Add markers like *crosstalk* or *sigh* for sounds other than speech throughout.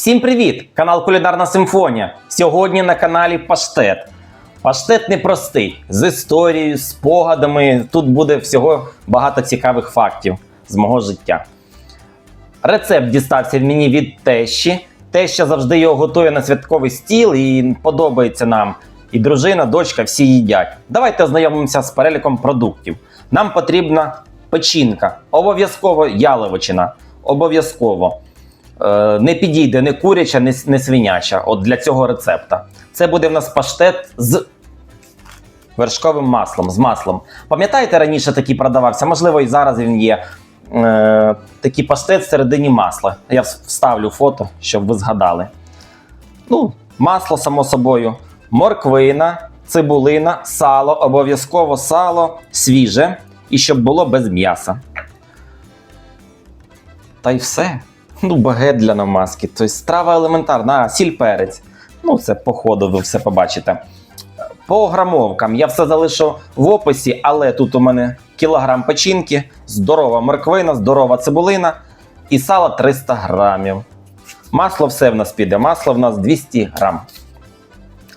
Всім привіт! Канал Кулінарна Симфонія. Сьогодні на каналі Паштет. Паштет непростий, з історією, спогадами. Тут буде всього багато цікавих фактів з мого життя. Рецепт дістався мені від тещі. Теща завжди його готує на святковий стіл і подобається нам. І дружина, дочка всі їдять. Давайте ознайомимося з переліком продуктів. Нам потрібна печінка, обов'язково яловичина, обов'язково. Е, не підійде не куряча, не, не свиняча. От для цього рецепта. Це буде в нас паштет з вершковим маслом. З маслом. Пам'ятаєте, раніше такий продавався? Можливо, і зараз він є. Е, такий паштет всередині масла. Я вставлю фото, щоб ви згадали. Ну, масло, само собою, морквина, цибулина, сало, обов'язково сало свіже і щоб було без м'яса. Та й все. Ну, багет для намазки. Тобто страва елементарна, а сіль перець. Ну, це по ходу ви все побачите. По грамовкам я все залишу в описі, але тут у мене кілограм печінки, здорова морквина, здорова цибулина і сало 300 грамів. Масло все в нас піде. Масло в нас 200 грам.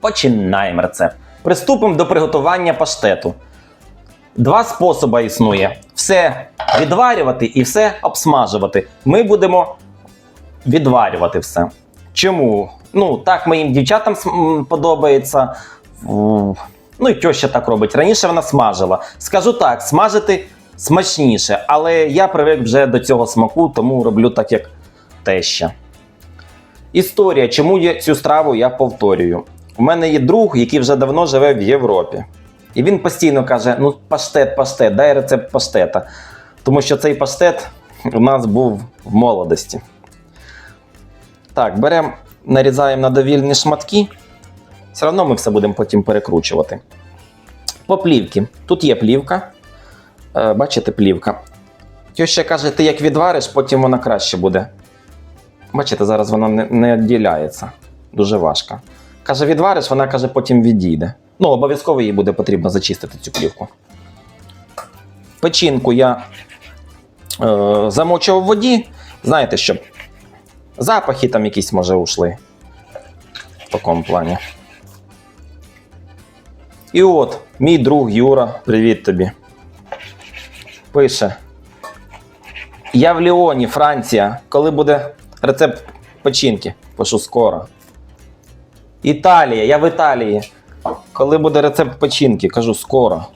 Починаємо рецепт. Приступимо до приготування паштету. Два способи існує: все відварювати і все обсмажувати. Ми будемо відварювати все. Чому? Ну, так моїм дівчатам подобається. Ну і теща так робить. Раніше вона смажила. Скажу так, смажити смачніше, але я привик вже до цього смаку, тому роблю так, як теща. Історія, чому я цю страву я повторюю. У мене є друг, який вже давно живе в Європі. І він постійно каже: ну, паштет, паштет, дай рецепт паштета. Тому що цей паштет у нас був в молодості. Так, беремо, нарізаємо на довільні шматки. Все одно ми все будемо потім перекручувати. По плівки. Тут є плівка. Е, бачите, плівка. Теща каже, ти як відвариш, потім вона краще буде. Бачите, зараз вона не, не відділяється. Дуже важко. Каже, відвариш, вона каже, потім відійде. Ну, обов'язково їй буде потрібно зачистити цю плівку. Печінку я е, замочив в воді. Знаєте, щоб запахи там якісь, може, ушли. В такому плані. І от, мій друг Юра, привіт тобі. Пише. Я в Ліоні, Франція. Коли буде рецепт печінки? Пишу скоро. Італія, я в Італії. Коли буде рецепт печінки? Кажу скоро.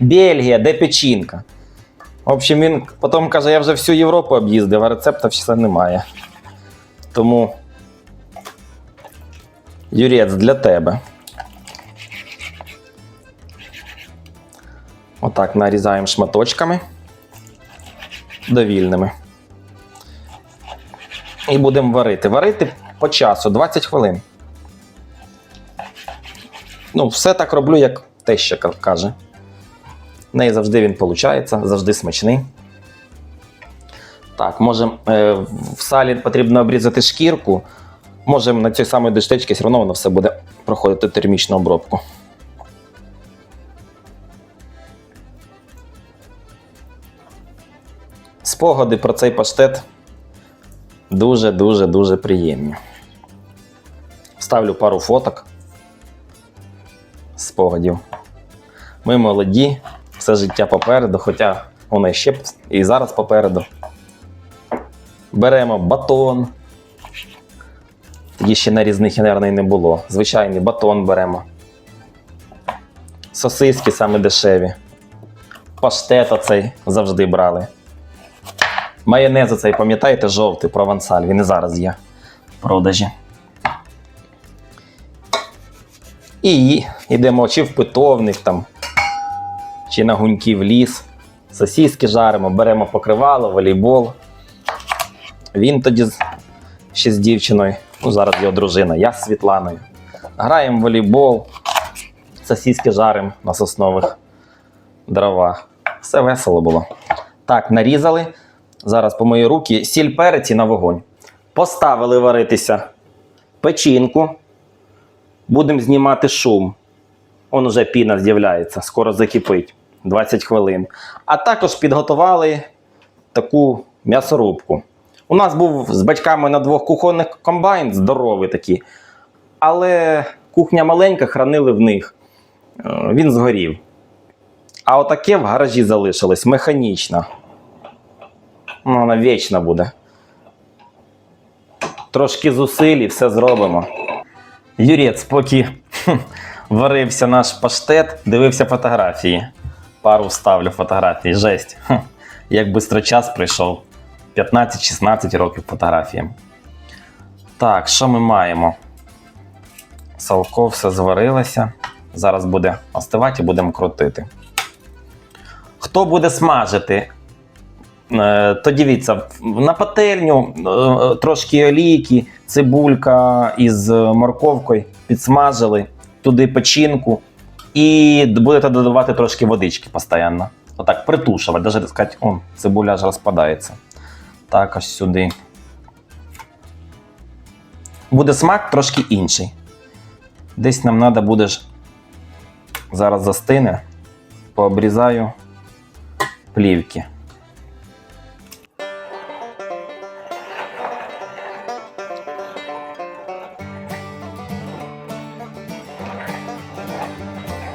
Бельгія, де печінка? В общем, він потім каже, я вже всю Європу об'їздив, а рецепта все немає. Тому. Юрець для тебе. Отак нарізаємо шматочками довільними. І будемо варити. Варити по часу 20 хвилин. Ну, все так роблю, як теща ка- каже. В неї завжди він виходить, завжди смачний. Так, можемо е, в салі потрібно обрізати шкірку. Можемо на цій самій диштечці все одно воно все буде проходити термічну обробку. Спогади про цей паштет дуже-дуже дуже приємні. Ставлю пару фоток спогадів. Ми молоді, все життя попереду, хоча воно ще і зараз попереду. Беремо батон. Тоді ще нарізних, мабуть, не було. Звичайний батон беремо. Сосиски саме дешеві. Паштет оцей завжди брали. Майонез оцей, пам'ятаєте, жовтий провансаль, він і зараз є в продажі. І йдемо чи в питовник там, чи на гуньки в ліс. Сосіски жаримо, беремо покривало, волейбол. Він тоді ще з дівчиною, ну зараз його дружина, я з Світланою. Граємо в волейбол, сосіски жаримо на соснових дровах. Все весело було. Так, нарізали. Зараз по мої руки сіль перець і на вогонь. Поставили варитися печінку. Будемо знімати шум. Он уже піна з'являється, скоро закипить 20 хвилин. А також підготували таку м'ясорубку. У нас був з батьками на двох кухонних комбайн, здоровий такий. Але кухня маленька, хранили в них. Е, Він згорів. А отаке в гаражі залишилось механічно. Ну, вона вічна буде. Трошки зусиль і все зробимо. Юрець, поки *laughs* варився наш паштет, дивився фотографії. Пару вставлю фотографії. Жесть. Хм, Як швидко час прийшов. 15-16 років фотографіям. Так, що ми маємо? Салко все зварилося. Зараз буде остивати і будемо крутити. Хто буде смажити? Е, То дивіться, на пательню е, трошки олійки, цибулька із морковкою підсмажили, туди печінку, і будете додавати трошки водички постійно. Отак, притушувати, навіть сказати, о, цибуля аж розпадається. Так, ось сюди. Буде смак трошки інший. Десь нам треба буде зараз застине, пообрізаю плівки.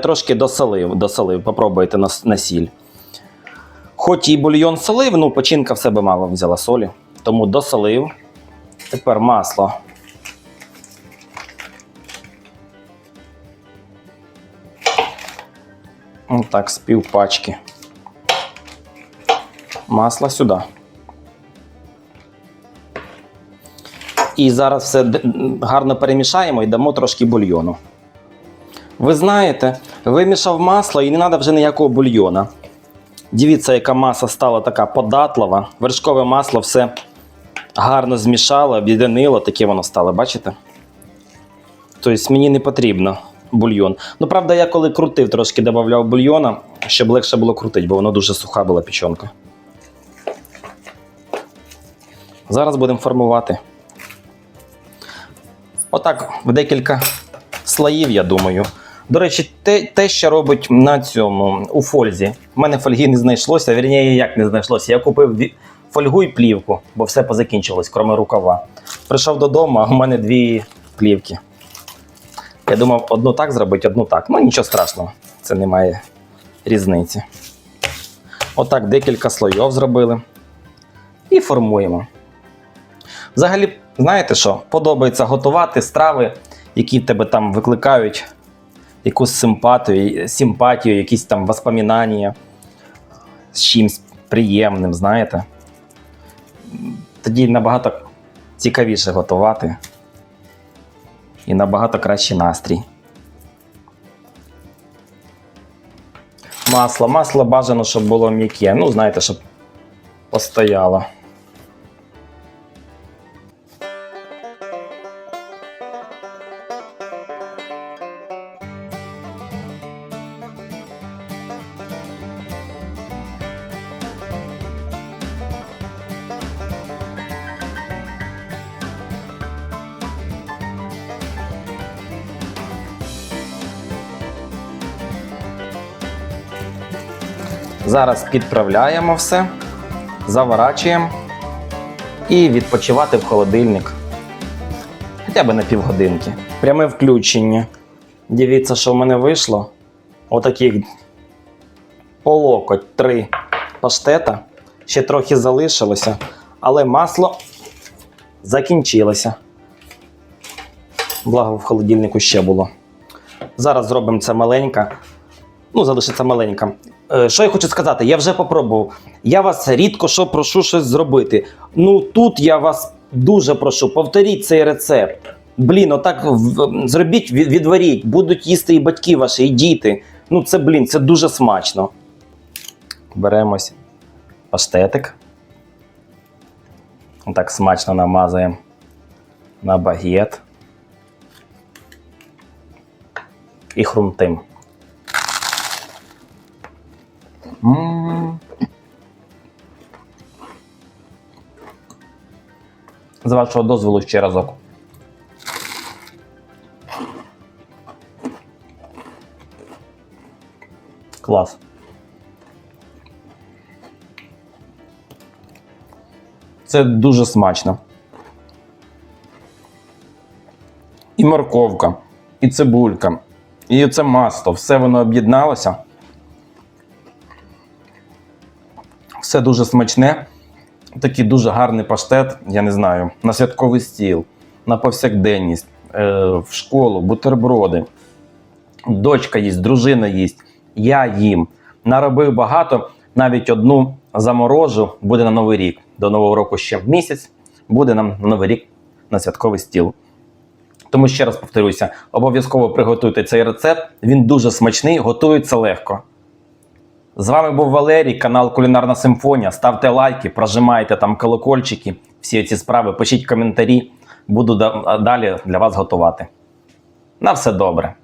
Трошки досолив, досолив, попробуйте на, на сіль. Хоч і бульйон солив, ну печінка в себе мало взяла солі, тому досолив. Тепер масло. Отак, з пів пачки. Масло сюди. І зараз все гарно перемішаємо і дамо трошки бульйону. Ви знаєте, вимішав масло і не треба вже ніякого бульйона. Дивіться, яка маса стала така податлива. Вершкове масло все гарно змішало, об'єднило, таке воно стало, бачите? Тобто мені не потрібно бульйон. Ну, правда, я коли крутив, трошки додавав бульйона, щоб легше було крутити, бо воно дуже суха була печонка. Зараз будемо формувати. Отак, в декілька слоїв, я думаю. До речі, те, те, що робить на цьому у фользі. У мене фольги не знайшлося, вірніше, як не знайшлося. Я купив фольгу і плівку, бо все позакінчилось, крім рукава. Прийшов додому, а у мене дві плівки. Я думав, одну так зробити, одну так. Ну нічого страшного, це немає різниці. Отак декілька слоїв зробили. І формуємо. Взагалі, знаєте що? Подобається готувати страви, які тебе там викликають якусь симпатію, симпатію, якісь там воспоминання з чимось приємним, знаєте. Тоді набагато цікавіше готувати і набагато кращий настрій. Масло. Масло бажано, щоб було м'яке. Ну, знаєте, щоб постояло. Зараз підправляємо все, заворачуємо і відпочивати в холодильник. Хоча б на півгодинки. Пряме включення. Дивіться, що в мене вийшло. Отаких по локоть три паштета. Ще трохи залишилося, але масло закінчилося. Благо в холодильнику ще було. Зараз зробимо це маленька. Ну, залишиться маленька. Е, Що я хочу сказати, я вже попробував. Я вас рідко що прошу щось зробити. Ну тут я вас дуже прошу, повторіть цей рецепт. Блін, отак зробіть, від- відваріть, будуть їсти і батьки ваші, і діти. Ну це, блін, це дуже смачно. Беремось паштетик. Отак смачно намазуємо на багет. І хрумтим. З вашого дозволу ще разок. Клас. Це дуже смачно. І морковка, і цибулька, і це масло, все воно об'єдналося. Все дуже смачне. Такий дуже гарний паштет, я не знаю, на святковий стіл, на повсякденність, е, в школу, бутерброди. Дочка їсть, дружина їсть, я їм. Наробив багато, навіть одну заморожу буде на Новий рік. До Нового року ще в місяць буде нам на Новий рік на святковий стіл. Тому ще раз повторюся: обов'язково приготуйте цей рецепт. Він дуже смачний, готується легко. З вами був Валерій, канал Кулінарна Симфонія. Ставте лайки, прожимайте там колокольчики, всі ці справи, пишіть коментарі. Буду далі для вас готувати. На все добре.